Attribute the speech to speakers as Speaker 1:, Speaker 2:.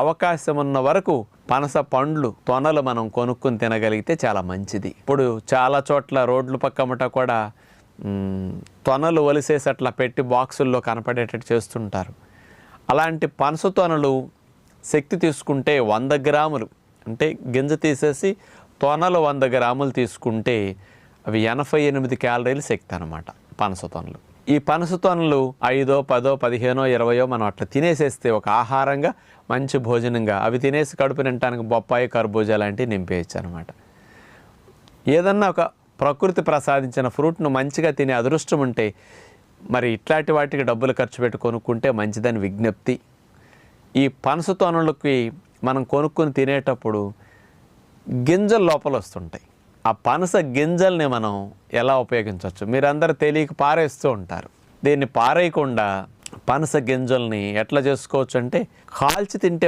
Speaker 1: అవకాశం ఉన్న వరకు పనస పండ్లు తొనలు మనం కొనుక్కుని తినగలిగితే చాలా మంచిది. ఇప్పుడు చాలా చోట్ల రోడ్ల పక్కమట కూడా తొనలు వలిసేసి అట్లా పెట్టి బాక్సుల్లో కనపడేటట్టు చేస్తుంటారు. అలాంటి పనస తొనలు శక్తి తీసుకుంటే వంద గ్రాములు అంటే గింజ తీసేసి తొనలు వంద గ్రాములు తీసుకుంటే అవి ఎనభై ఎనిమిది క్యాలరీలు శక్తి అనమాట పనస తొనలు. ఈ పనస తొనలు ఐదో పదో పదిహేనో ఇరవయో మనం అట్లా తినేసేస్తే ఒక ఆహారంగా మంచి భోజనంగా అవి తినేసి కడుపు నింటానికి బొప్పాయి కర్బూజా లాంటివి నింపేయచ్చు అనమాట ఏదన్నా ఒక ప్రకృతి ప్రసాదించిన ఫ్రూట్ను మంచిగా తినే అదృష్టం ఉంటే మరి ఇట్లాంటి వాటికి డబ్బులు ఖర్చు పెట్టి కొనుక్కుంటే మంచిదని విజ్ఞప్తి. ఈ పనస తొనలకి మనం కొనుక్కొని తినేటప్పుడు గింజలు లోపల వస్తుంటాయి. ఆ పనస గింజల్ని మనం ఎలా ఉపయోగించవచ్చు? మీరందరూ తెలియక పారేస్తూ ఉంటారు. దీన్ని పారేయకుండా పనస గింజల్ని ఎట్లా చేసుకోవచ్చు అంటే కాల్చి తింటే